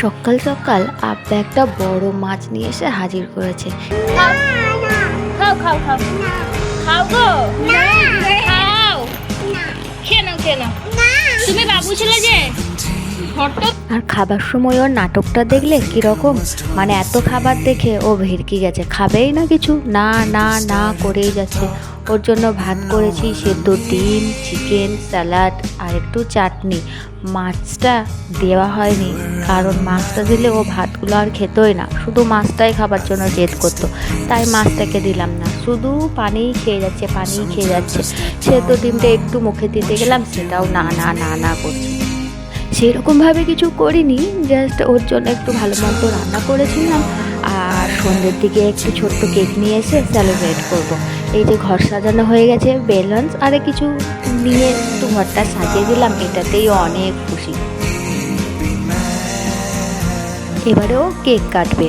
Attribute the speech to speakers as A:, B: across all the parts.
A: সকাল সকাল আব্বা একটা বড় মাছ নিয়ে এসে হাজির করেছে।
B: খাও খাও খাও। খাও গো। খাও। খেয়ে নাও তুমি বাবু ছেলে যে
A: আর খাবার সময় ওর নাটকটা দেখলে কীরকম? মানে এত খাবার দেখে ও ভিড়কি গেছে। খাবেই না কিছু? না না না করেই যাচ্ছে। ওর জন্য ভাত করেছি সেদ্ধ ডিম, চিকেন, স্যালাড আর একটু চাটনি। মাছটা দেওয়া হয়নি, কারণ মাছটা দিলে ও ভাতগুলো আর খেতোই না। শুধু মাছটাই খাবার জন্য জেদ করতো, তাই মাছটাকে দিলাম না। শুধু পানিই খেয়ে যাচ্ছে, পানিই খেয়ে যাচ্ছে। সেদ্ধ ডিমটা একটু মুখে দিতে গেলাম, সেটাও না না না না করছে। সেরকমভাবে কিছু করিনি জাস্ট ওর জন্য একটু ভালো মন্দ রান্না করেছিলাম। সন্ধ্যের দিকে একটু ছোট্ট কেক নিয়ে এসে সেলিব্রেট করব। এই যে ঘর সাজানো হয়ে গেছে বেলুনস আর কিছু নিয়ে একটু ঘরটা সাজিয়ে দিলাম, এটাতেই অনেক খুশি এবারেও কেক কাটবে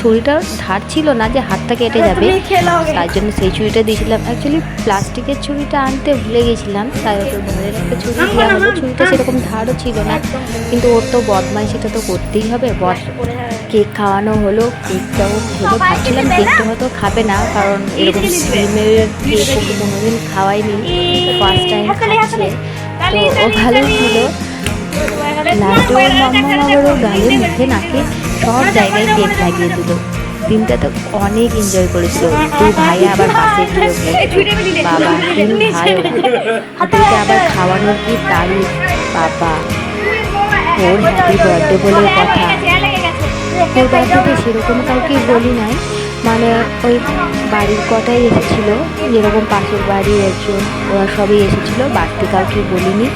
A: ছুরিটার ধার ছিল না যে হাতটা কেটে যাবে। তার জন্য সেই ছুরিটা দিয়েছিলাম। অ্যাকচুয়ালি প্লাস্টিকের ছুরিটা আনতে ভুলে গেছিলাম তাই ওকে ঘরের একটা ছুরি দেওয়া হলো ছুরিটা সেরকম ধারও ছিল না। কিন্তু ওর তো বদমাইশিটা তো করতেই হবে। বদ কেক খাওয়ানো হলো কেকটাও খেলো। ভাবছিলাম কেকটা হয়তো খাবে না কারণ এরকম ক্রিমের কেক ওকে কোনোদিন খাওয়াইনি। ফার্স্ট টাইম খাচ্ছে তো ও ভালো ছিল লাস্টে ওর মাম্মা আবার ওর গালে মুখে নাকে সব জায়গায় কেক লাগিয়ে দিল। দিনটা তো অনেক এনজয় করেছিল। দুই ভাই আবার পাশে গিয়ে বাবা তিন ভাই ওদেরকে আবার খাওয়ানোর কি তারিখ বাবা ওর হ্যাপি বার্থডে বলে কথা। ওর বার্থডেতে সেরকম কাউকে বলি নাই। মানে ওই বাড়ির কটাই এসেছিল, যেরকম পাশের বাড়ির একজন, ওরা সবই এসেছিল, বাড়তি কাউকে বলিনি।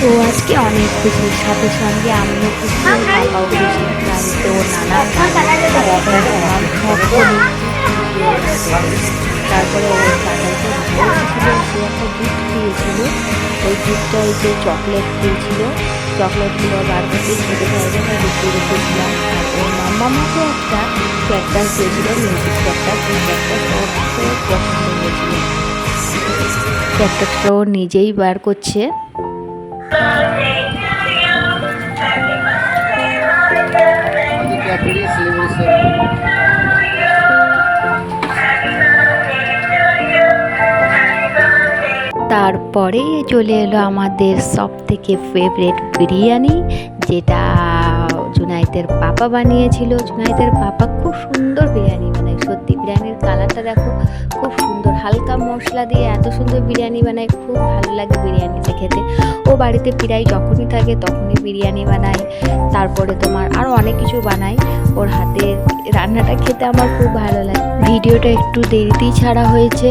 A: তো আজকে অনেক খুশি, সাথে সঙ্গে আমিও খুশি বাবাও খুশি, বাড়িতে ওর নানা, তারপরে ওর কাকাইতে ভালো ছিল সে একটা গিফট দিয়েছিল। ওই গিফটটা ওই যে চকলেট দিয়েছিল চকলেটগুলো লুকিয়ে রেখেছিলাম ওর মাম্মা একটা ক্যাকটাস দিয়েছিল মিউজিক ক্যাকটাস সেই ক্যাকটাসটা ওর খুব পছন্দ হয়েছিল। ক্যাকটাসটা ও নিজেই বার করছে। তারপরে চলে এলো আমাদের সব থেকে ফেভারেট বিরিয়ানি, যেটা জুনাইতের পাপা বানিয়েছিল। জুনাইতের পাপা খুব সুন্দর বিরিয়ানি বানায়। সত্যি, বিরিয়ানির কালারটা দেখো, খুব সুন্দর। হালকা মশলা দিয়ে এত সুন্দর বিরিয়ানি বানায়, খুব ভালো লাগে বিরিয়ানিতে খেতে। ও বাড়িতে প্রায় যখনই থাকে তখনই বিরিয়ানি বানায়। তারপরে তোমার আরও অনেক কিছু বানায়। ওর হাতের রান্নাটা খেতে আমার খুব ভালো লাগে। ভিডিওটা একটু দেরিতেই ছাড়া হয়েছে।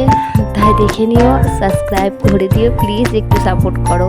A: দেখে নিও সাবস্ক্রাইব করে দিও প্লিজ একটু সাপোর্ট করো।